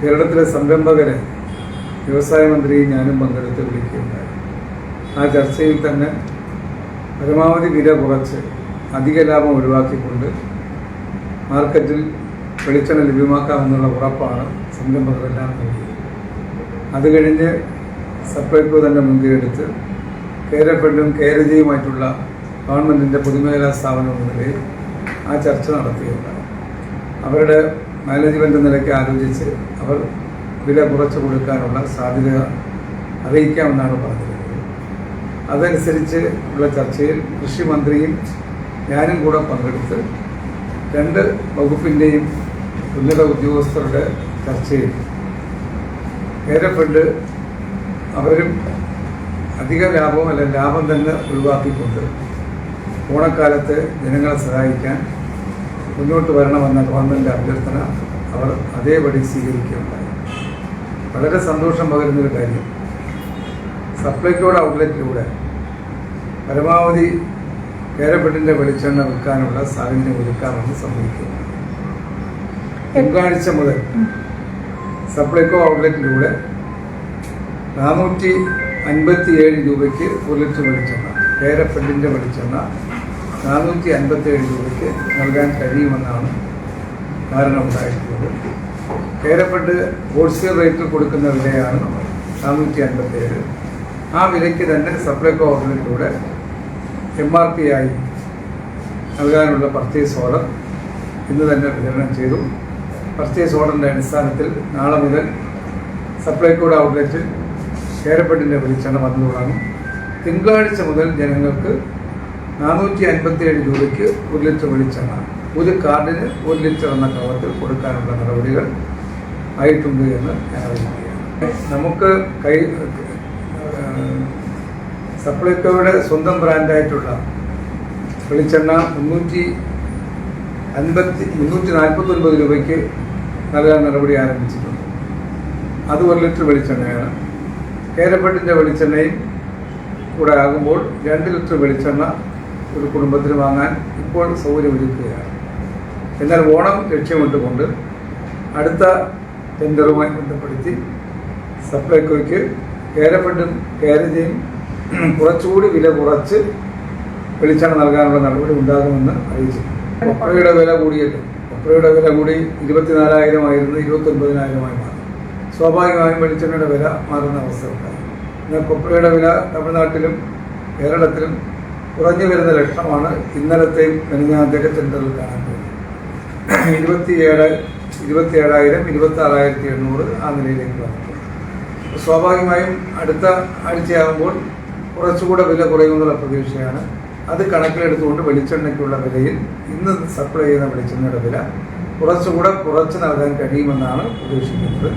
കേരളത്തിലെ സംരംഭകരെ വ്യവസായ മന്ത്രി ഞാനും പങ്കെടുത്ത് വിളിക്കുകയുണ്ടായി. ആ ചർച്ചയിൽ തന്നെ പരമാവധി വില കുറച്ച് അധിക ലാഭം ഒഴിവാക്കിക്കൊണ്ട് മാർക്കറ്റിൽ വെളിച്ചെണ്ണ ലഭ്യമാക്കാമെന്നുള്ള ഉറപ്പാണ് സംരംഭകരെല്ലാം നൽകിയത്. അത് കഴിഞ്ഞ് സപ്ലൈകോ തന്നെ മുൻകൈയെടുത്ത് ഫണ്ടും കേരജയുമായിട്ടുള്ള ഗവൺമെന്റിന്റെ പൊതുമേഖലാ സ്ഥാപനം നിലയിൽ ആ ചർച്ച നടത്തിയിട്ടുണ്ട് അവരുടെ മാനേജ്മെന്റ് നിലയ്ക്ക് ആലോചിച്ച് അവർ വില കുറച്ച് കൊടുക്കാനുള്ള സാധ്യത അറിയിക്കാമെന്നാണ് പറഞ്ഞിരുന്നത് അതനുസരിച്ച് ഉള്ള ചർച്ചയിൽ കൃഷി മന്ത്രിയും ഞാനും കൂടെ പങ്കെടുത്ത് രണ്ട് വകുപ്പിന്റെയും ഉന്നത ഉദ്യോഗസ്ഥരുടെ ചർച്ചയിൽ കേരഫണ്ട് അവരും അധിക ലാഭം അല്ല ലാഭം തന്നെ ഒഴിവാക്കിക്കൊണ്ട് ഓണക്കാലത്ത് ജനങ്ങളെ സഹായിക്കാൻ മുന്നോട്ട് വരണമെന്ന ഗവൺമെന്റ് അഭ്യർത്ഥന അവർ അതേപടി സ്വീകരിക്കുകയുണ്ടായി. വളരെ സന്തോഷം പകരുന്നൊരു കാര്യം. സപ്ലൈക്കോഡ് ഔട്ട്ലെറ്റിലൂടെ പരമാവധി കേരപ്പെട്ടിന്റെ വെളിച്ചെണ്ണ വിൽക്കാനുള്ള സാഹചര്യം ഒരുക്കാമെന്ന് സമ്മതിക്കുന്നു തിങ്കളാഴ്ച മുതൽ സപ്ലൈകോ ഔട്ട്ലെറ്റിലൂടെ നാനൂറ്റി അൻപത്തി ഏഴ് രൂപയ്ക്ക് ഒരു ലക്ഷം വെളിച്ചെണ്ണ കേരപ്പെട്ടിന്റെ വെളിച്ചെണ്ണ നാനൂറ്റി അൻപത്തി ഏഴ് രൂപയ്ക്ക് നൽകാൻ കഴിയുമെന്നാണ് ധാരണമുണ്ടായിട്ടുള്ളത് കേരപ്പെട്ട് ഹോൾസെയിൽ റേറ്റിൽ കൊടുക്കുന്ന വിലയാണ് നാനൂറ്റി അൻപത്തി ഏഴ് ആ വിലയ്ക്ക് തന്നെ സപ്ലൈകോ ഓർഡറിലൂടെ എം ആർ പി ആയി നൽകാനുള്ള പർച്ചേസ് ഓർഡർ ഇന്ന് തന്നെ വിതരണം ചെയ്തു. പർച്ചേസ് ഓർഡറിന്റെ അടിസ്ഥാനത്തിൽ നാളെ മുതൽ സപ്ലൈകോഡ് ഔട്ട്ലെറ്റിൽ കേരപ്പെട്ടിന്റെ വെളിച്ചെണ്ണ വന്നു തുടങ്ങും തിങ്കളാഴ്ച മുതൽ ജനങ്ങൾക്ക് നാനൂറ്റി അൻപത്തി ഏഴ് രൂപയ്ക്ക് ഒരു ലിറ്റർ വെളിച്ചെണ്ണ ഒരു കാർഡിന് ഒരു ലിറ്റർ എന്ന കവത്തിൽ കൊടുക്കാനുള്ള നടപടികൾ ആയിട്ടുണ്ട് എന്ന് ഞാൻ അറിയിക്കുകയാണ് നമുക്ക് കൈ സപ്ലൈക്കോയുടെ സ്വന്തം ബ്രാൻഡായിട്ടുള്ള വെളിച്ചെണ്ണ മുന്നൂറ്റി അൻപത്തി മുന്നൂറ്റി നാൽപ്പത്തി ഒൻപത് രൂപയ്ക്ക് നൽകാൻ നടപടി ആരംഭിച്ചിട്ടുണ്ട്. അത് ഒരു ലിറ്റർ വെളിച്ചെണ്ണയാണ്. കേരപ്പെട്ടിന്റെ വെളിച്ചെണ്ണയും കൂടെ ആകുമ്പോൾ രണ്ട് ലിറ്റർ വെളിച്ചെണ്ണ ഒരു കുടുംബത്തിന് വാങ്ങാൻ ഇപ്പോൾ സൗകര്യമൊരുക്കുകയാണ്. എന്നാൽ ഓണം ലക്ഷ്യമിട്ടുകൊണ്ട് അടുത്ത ടെൻഡറുമായി ബന്ധപ്പെടുത്തി സപ്ലൈകോയ്ക്ക് കേരഫണ്ടും കേരജയും കുറച്ചുകൂടി വില കുറച്ച് വെളിച്ചെണ്ണ നൽകാനുള്ള നടപടി ഉണ്ടാകുമെന്ന് അറിയിച്ചു കൊപ്രയുടെ വില കൂടിയിട്ട് കൊപ്രയുടെ വില കൂടി ഇരുപത്തിനാലായിരം ആയിരുന്നു ഇരുപത്തി ഒൻപതിനായിരമായി മാറി. സ്വാഭാവികമായും വെളിച്ചെണ്ണയുടെ വില മാറുന്ന അവസ്ഥ ഉണ്ടായി. എന്നാൽ കൊപ്രയുടെ വില തമിഴ്നാട്ടിലും കേരളത്തിലും കുറഞ്ഞു വരുന്ന ലക്ഷണമാണ് ഇന്നലത്തെയും മെനഞ്ഞാന്തേക്ക് ടെൻഡറിൽ കാണാൻ പോകുന്നത് ഇരുപത്തിയേഴ് ഇരുപത്തി ഏഴായിരം ഇരുപത്തി ആറായിരത്തി എണ്ണൂറ് ആ നിലയിലേക്ക് വന്നിട്ടുണ്ട് സ്വാഭാവികമായും അടുത്ത ആഴ്ചയാകുമ്പോൾ കുറച്ചുകൂടെ വില കുറയുമെന്നുള്ള പ്രതീക്ഷയാണ്. അത് കണക്കിലെടുത്തുകൊണ്ട് വെളിച്ചെണ്ണയ്ക്കുള്ള വിലയിൽ ഇന്ന് സപ്ലൈ ചെയ്യുന്ന വെളിച്ചെണ്ണയുടെ വില കുറച്ചുകൂടെ കുറച്ച് നൽകാൻ കഴിയുമെന്നാണ് പ്രതീക്ഷിക്കുന്നത്.